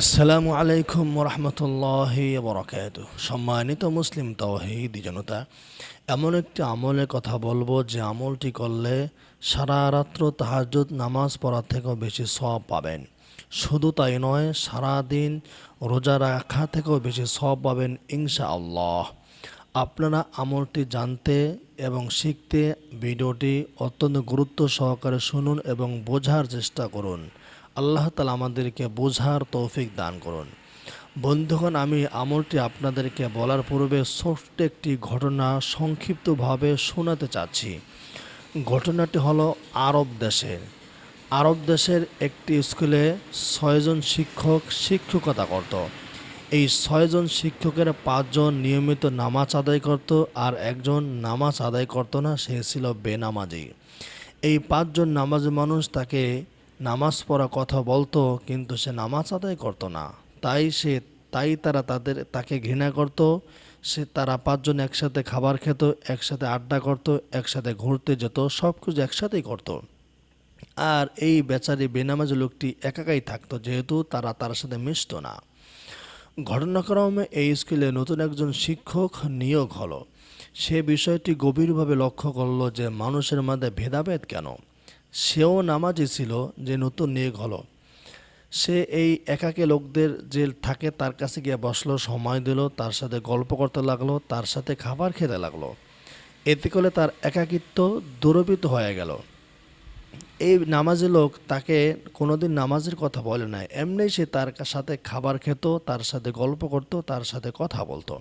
আসসালামু আলাইকুম রহমতুল্লাহ বরকাত সম্মানিত মুসলিম তৌহিদ জনতা, এমন একটি আমলের কথা বলব যে আমলটি করলে সারা রাত্র তাহাজুদ নামাজ পড়ার থেকেও বেশি সব পাবেন। শুধু তাই নয়, সারা দিন রোজা রাখা থেকেও বেশি সব পাবেন ইনশা আল্লাহ আপনারা আমলটি জানতে এবং শিখতে ভিডিওটি অত্যন্ত গুরুত্ব সহকারে শুনুন এবং বোঝার চেষ্টা করুন। আল্লাহ তালা আমাদেরকে বোঝার তৌফিক দান করুন। বন্ধুগণ, আমি আমলটি আপনাদেরকে বলার পূর্বে ছোট্ট একটি ঘটনা সংক্ষিপ্তভাবে শোনাতে চাচ্ছি। ঘটনাটি হলো আরব দেশের। আরব দেশের একটি স্কুলে ছয়জন শিক্ষক শিক্ষকতা করত। এই ছয়জন শিক্ষকের পাঁচজন নিয়মিত নামাজ আদায় করত আর একজন নামাজ আদায় করতো না, সে ছিল বেনামাজি। এই পাঁচজন নামাজি মানুষ তাকে নামাজ পড়া কথা বলতো, কিন্তু সে নামাজ আদায় করতো না। তাই সে, তাই তারা তাদের, তাকে ঘৃণা করত। সে তারা পাঁচজন একসাথে খাবার খেত, একসাথে আড্ডা করত, একসাথে ঘুরতে যেত সব কিছু একসাথেই করতো। আর এই বেচারি বেনামাজ লোকটি একাকাই থাকতো, যেহেতু তারা তার সাথে মিশতো না। ঘটনাক্রমে এই স্কুলে নতুন একজন শিক্ষক নিয়োগ হলো। সে বিষয়টি গভীরভাবে লক্ষ্য করল যে মানুষের মধ্যে ভেদাভেদ কেন। সেও নামাজি ছিল যে নতুন নিয়োগ হলো। সে এই একাকে লোকদের যে থাকে, তার কাছে গিয়ে বসল, সময় দিল, তার সাথে গল্প করতে লাগল, তার সাথে খাবার খেতে লাগল। এতে করে তার একাকিত্ব দূরবিত হয়ে গেল। এই নামাজি লোক তাকে কোনোদিন নামাজের কথা বলে নাই। এমনি সে তার সাথে খাবার খেত, তার সাথে গল্প করত, তার সাথে কথা বলতো।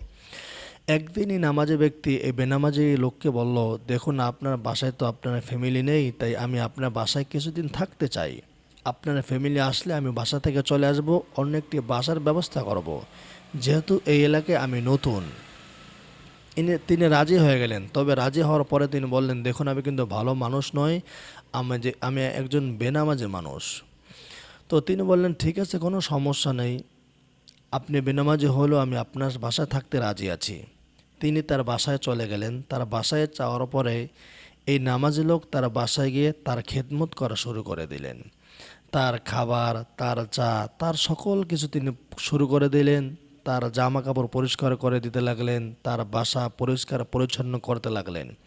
একদিনই নামাজে ব্যক্তি এই বেনামাজি লোককে বলল, দেখুন, আপনার বাসায় তো আপনার ফ্যামিলি নেই, তাই আমি আপনার বাসায় কিছুদিন থাকতে চাই। আপনার ফ্যামিলি আসলে আমি বাসা থেকে চলে আসব, অন্য একটি বাসার ব্যবস্থা করব। যেহেতু এই এলাকায় আমি নতুন। তিনি রাজি হয়ে গেলেন। তবে রাজি হওয়ার পরে তিনি বললেন, দেখুন, আমি কিন্তু ভালো মানুষ নয় আমি যে, আমি একজন বেনামাজি মানুষ। তো তিনি বললেন, ঠিক আছে, কোনো সমস্যা নেই। আপনি বেনামাজি হলেও আমি আপনার বাসায় থাকতে রাজি আছি। তিনি তার বাসায় চলে গেলেন। তার বাসায় যাওয়ার পরে এই নামাজি লোক তার বাসায় গিয়ে তার খেদমত করা শুরু করে দিলেন। তার খাবার, তার চা, তার সকল কিছু তিনি শুরু করে দিলেন। তার জামা কাপড় পরিষ্কার করে দিতে লাগলেন। তার বাসা পরিষ্কার পরিচ্ছন্ন করতে লাগলেন।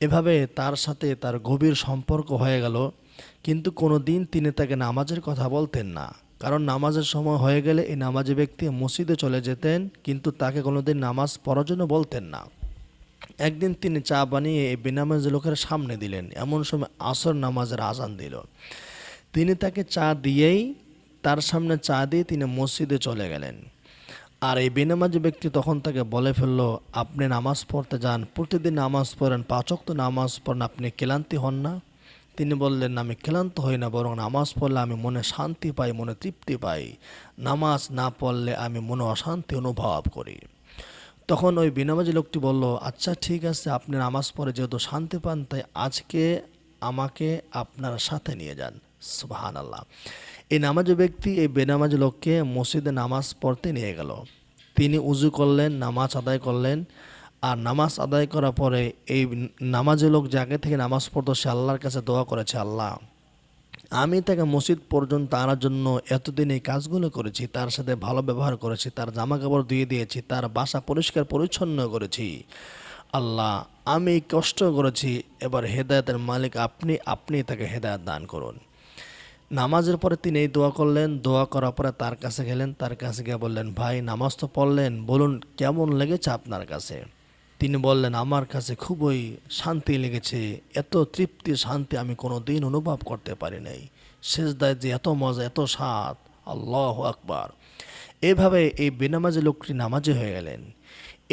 এভাবে তার সাথে তার গভীর সম্পর্ক হয়ে গেল। কিন্তু কোনো দিন তিনি তাকে নামাজের কথা বলতেন না। কারণ নামাজের সময় হয়ে গেলে এই নামাজি ব্যক্তি মসজিদে চলে যেতেন, কিন্তু তাকে কোনোদিন নামাজ পড়ার জন্য বলতেন না। একদিন তিনি চা বানিয়ে এই বেনামাজি লোকের সামনে দিলেন, এমন সময় আসর নামাজের আজান দিল। তিনি তাকে চা দিয়েই তার সামনে চা দিয়ে তিনি মসজিদে চলে গেলেন। আর এই বেনামাজি ব্যক্তি তখন তাকে বলে ফেলল, আপনি নামাজ পড়তে যান, প্রতিদিন নামাজ পড়েন পাচক তো নামাজ পড়েন, আপনি ক্লান্তি হন না? তিনি বললেন, আমি ক্লান্ত হই না, বরং নামাজ পড়লে আমি মনে শান্তি পাই, মনে তৃপ্তি পাই। নামাজ না পড়লে আমি মনে অশান্তি অনুভব করি। তখন ওই বিনামাজি লোকটি বলল আচ্ছা ঠিক আছে, আপনি নামাজ পড়ে যেহেতু শান্তি পান, তাই আজকে আমাকে আপনার সাথে নিয়ে যান। সুবাহান আল্লাহ এই নামাজ ব্যক্তি, এই বেনামাজ লোককে মসজিদে নামাজ পড়তে নিয়ে গেল। তিনি উজু করলেন, নামাজ আদায় করলেন। আর নামাজ আদায় করার পরে এই নামাজি লোক জায়গা থেকে নামাজ পড়তো, সে আল্লাহর কাছে দোয়া করেছে, আল্লাহ, আমি তাকে মসজিদ পর্যন্ত আনার জন্য এতদিন এই কাজগুলো করেছি, তার সাথে ভালো ব্যবহার করেছি, তার জামা কাপড় দিয়ে দিয়েছি, তার বাসা পরিষ্কার পরিচ্ছন্ন করেছি। আল্লাহ, আমি কষ্ট করেছি, এবার হেদায়তের মালিক আপনি আপনি তাকে হেদায়ত দান করুন। নামাজের পরে তিনি এই দোয়া করলেন, দোয়া করার পরে তার কাছে গেলেন, তার কাছে গিয়ে বললেন, ভাই, নামাজ তো পড়লেন, বলুন কেমন লেগেছে আপনার কাছে? তিনি বললেন, আমার কাছে খুবই শান্তি লেগেছে। এত তৃপ্তি, শান্তি আমি কোনো দিন অনুভব করতে পারি নাই। শেষদায় যে এত মজা, এত স্বাদ, আল্লাহ আকবার। এভাবে এই বেনামাজি লোকটি নামাজি হয়ে গেলেন।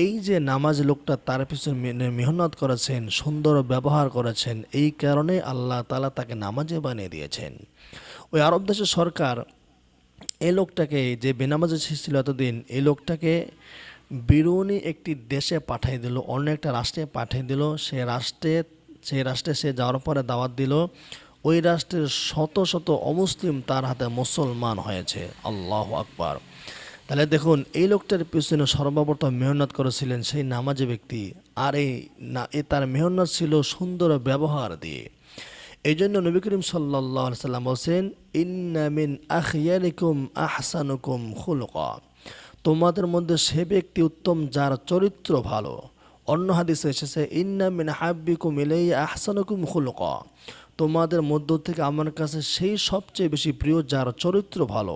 এই যে নামাজ লোকটা তার পিছনে মেনে মেহনত করেছেন, সুন্দর ব্যবহার করেছেন, এই কারণে আল্লাহ তালা তাকে নামাজে বানিয়ে দিয়েছেন। ওই আরব দেশের সরকার এই লোকটাকে যে বেনামাজে ছিল এতদিন এই লোকটাকে বিরুনি একটি দেশে পাঠিয়ে দিল, অন্য একটা রাষ্ট্রে পাঠিয়ে দিল। সে রাষ্ট্রে সেই রাষ্ট্রে সে যাওয়ার পরে দাওয়াত দিল। ওই রাষ্ট্রের শত শত অমুসলিম তার হাতে মুসলমান হয়েছে। আল্লাহ আকবার। তাহলে দেখুন, এই লোকটার পিছনে সর্বপ্রথম মেহনত করেছিলেন সেই নামাজি ব্যক্তি। আর এই না, এ তার মেহনত ছিল সুন্দর ব্যবহার দিয়ে। এই জন্য নবী করিম সাল্লাহ সাল্লাম বলছেন ইন্নামিন আহসানুকুম খুলকা। তোমাদের মধ্যে সে ব্যক্তি উত্তম যার চরিত্র ভালো। অন্য হাদিসে এসেছে ইন্না ইন্নামিন হাব্বিকুম ইলাই আহসানুকুম খুলকা। তোমাদের মধ্য থেকে আমার কাছে সেই সবচেয়ে বেশি প্রিয় যার চরিত্র ভালো।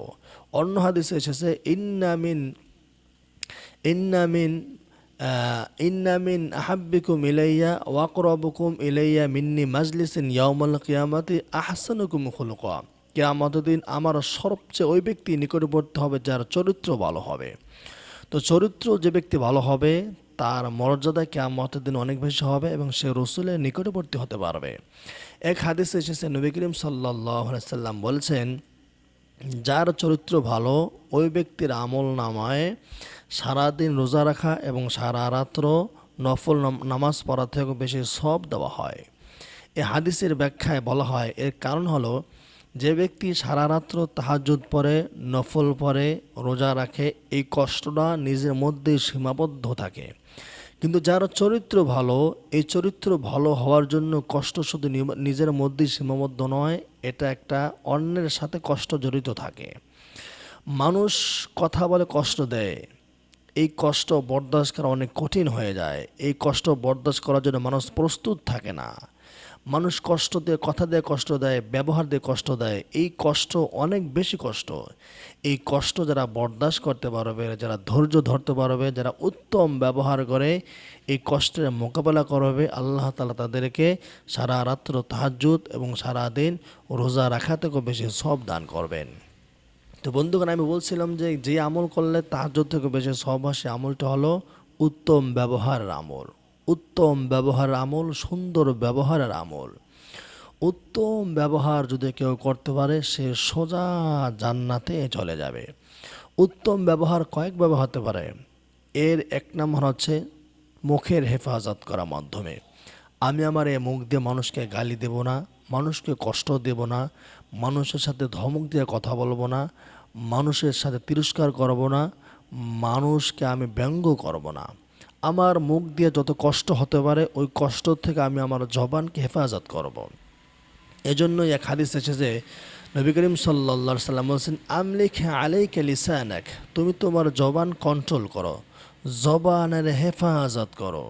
অন্য হাদিসে এসেছে ইন্নামিন ইন্নামিন আহ, ইন্নামিন আহাব্বিকুম ইলাইয়া ওয়াকরবুকুম ইলাইয়া মিন্নি মাজলিসিন ইয়াউমাল কিয়ামাতি আহসানুকুম খুলুকা। কিয়ামত দিন আমার সবচেয়ে ওই ব্যক্তি নিকটবর্তী হবে, যার চরিত্র ভালো হবে। তো চরিত্র যে ব্যক্তি ভালো হবে, তার মর্যাদা কেয়ামতের দিন অনেক বেশি হবে এবং সে রসুলের নিকটবর্তী হতে পারবে। এক হাদিসে এসেছে, নবী করিম সাল্লাহ সাল্লাম বলছেন, যার চরিত্র ভালো, ওই ব্যক্তির আমল নামায় সারাদিন রোজা রাখা এবং সারা রাত্র নফল নামাজ পড়া থেকে বেশি সব দেওয়া হয়। এই হাদিসের ব্যাখ্যায় বলা হয়, এর কারণ হলো যে ব্যক্তি সারা রাত্র তাহাজুদ পরে নফল পরে রোজা রাখে, এই কষ্টটা নিজের মধ্যেই সীমাবদ্ধ থাকে। কিন্তু যার চরিত্র ভালো, এই চরিত্র ভালো হওয়ার জন্য কষ্ট শুধু নিজের মধ্যেই সীমাবদ্ধ নয়, এটা একটা অন্যের সাথে কষ্ট জড়িত থাকে। মানুষ কথা বলে কষ্ট দেয়, এই কষ্ট বরদাস্ত করা অনেক কঠিন হয়ে যায়, এই কষ্ট বরদাস্ত করার জন্য মানুষ প্রস্তুত থাকে না। মানুষ কষ্ট দিয়ে, কথা দিয়ে, কষ্ট দেয়, ব্যবহার দিয়ে কষ্ট দেয়। এই কষ্ট অনেক বেশি কষ্ট। এই কষ্ট যারা বরদাস্ত করতে পারবে, যারা ধৈর্য ধরতে পারবে, যারা উত্তম ব্যবহার করে এই কষ্টের মোকাবেলা করবে, আল্লাহ তালা তাদেরকে সারা রাত্র তাহাজুদ এবং সারা দিন রোজা রাখা থেকেও বেশি সব দান করবেন। তো বন্ধুগণ, আমি বলছিলাম যে যে আমল করলে তাহাজ্জুদ থেকে বেশি সব হয়, সে আমলটা হলো উত্তম ব্যবহারের আমল। উত্তম ব্যবহারের আমল, সুন্দর ব্যবহারের আমল। উত্তম ব্যবহার যদি কেউ করতে পারে, সে সোজা জান্নাতে চলে যাবে। উত্তম ব্যবহার কয়েক ব্যবহার হতে পারে। এর এক নম্বর হচ্ছে মুখের হেফাজত করার মাধ্যমে। আমি আমার এই মুখ দিয়ে মানুষকে গালি দেব না, মানুষকে কষ্ট দেব না, মানুষের সাথে ধমক দিয়ে কথা বলব না, মানুষের সাথে তিরস্কার করব না, মানুষকে আমি ব্যঙ্গ করব না। আমার মুখ দিয়ে যত কষ্ট হতে পারে, ওই কষ্ট থেকে আমি আমার জবানকে হেফাজত করব। এজন্যই এক হাদিস এসেছে নবী করিম সাল্লা সাল্লাম বলছেন আমলিখ আলাইক লিসানাক তুমি তোমার জবান কন্ট্রোল করো, জবানের হেফাজত করো,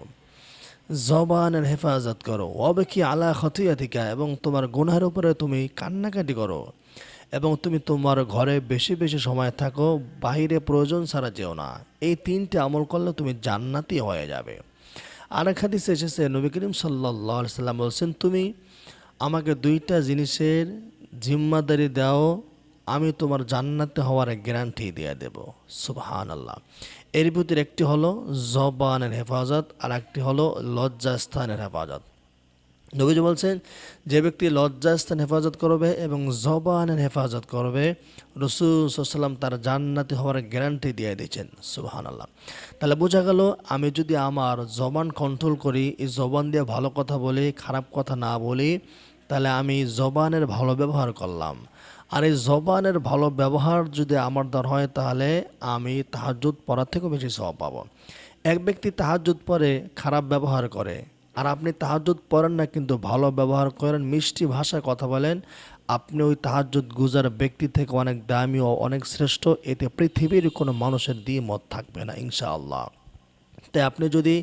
জবানের হেফাজত করো অবেকি আলা খতিয়াতিকা, এবং তোমার গুনাহের উপরে তুমি কান্নাকাটি করো এবং তুমি তোমার ঘরে বেশি বেশি সময় থাকো বাইরে প্রয়োজন ছাড়া যেও না। এই তিনটে আমল করলে তুমি জান্নাতি হয়ে যাবে। আরেক হাদিস এসেছে, নবী করিম সাল্লাহ সাল্লাম বলছেন, তুমি আমাকে দুইটা জিনিসের জিম্মাদারি দাও, আমি তোমার জান্নাতে হওয়ার গ্যারান্টি দিয়ে দেব। সুবহান আল্লাহ এর ভিতরে একটি হলো জবানের হেফাজত আর একটি হলো লজ্জাস্থানের হেফাজত। নবীজি বলছেন, যে ব্যক্তি লজ্জাস্থান হেফাজত করবে এবং জবানের হেফাজত করবে, রসুল সাল্লাম তার জান্নাতি হওয়ার গ্যারান্টি দিয়ে দিয়েছেন। সুবাহান আল্লাহ তাহলে বোঝা গেল, আমি যদি আমার জবান কন্ট্রোল করি, এই জবান দিয়ে ভালো কথা বলি, খারাপ কথা না বলি, তাহলে আমি জবানের ভালো ব্যবহার করলাম। আর এই জবানের ভালো ব্যবহার যদি আমার দ্বার হয়, তাহলে আমি তাহাজুদ পড়ার থেকেও বেশি সব পাবো। এক ব্যক্তি তাহাজুদ পরে খারাপ ব্যবহার করে আর আপনি তাহাজুদ পড়েন না, কিন্তু ভালো ব্যবহার করেন, মিষ্টি ভাষায় কথা বলেন। আপনি ওই তাহাজুদ গুজার ব্যক্তি থেকে অনেক দামি ও অনেক শ্রেষ্ঠ, এতে পৃথিবীর কোনো মানুষের দিয়ে মত থাকবে না, ইনশাআল্লাহ। তাই আপনি যদি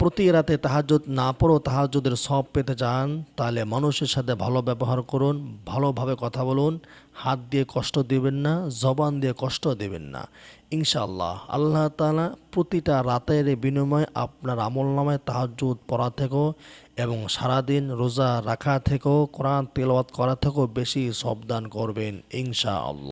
প্রতি রাতে তাহাজুদ না পড়ো তাহাজুদের সব পেতে চান, তাহলে মানুষের সাথে ভালো ব্যবহার করুন, ভালোভাবে কথা বলুন, হাত দিয়ে কষ্ট দেবেন না, জবান দিয়ে কষ্ট দেবেন না। ইনশাআল্লাহ, আল্লাহ তালা প্রতিটা রাতের বিনিময়ে আপনার আমল নামায় তাহাজুদ পড়া থেকেও এবং সারাদিন রোজা রাখা থেকেও, কোরআন তেলাওয়াত করা থেকেও বেশি সবদান করবেন, ইনশাআল্লাহ।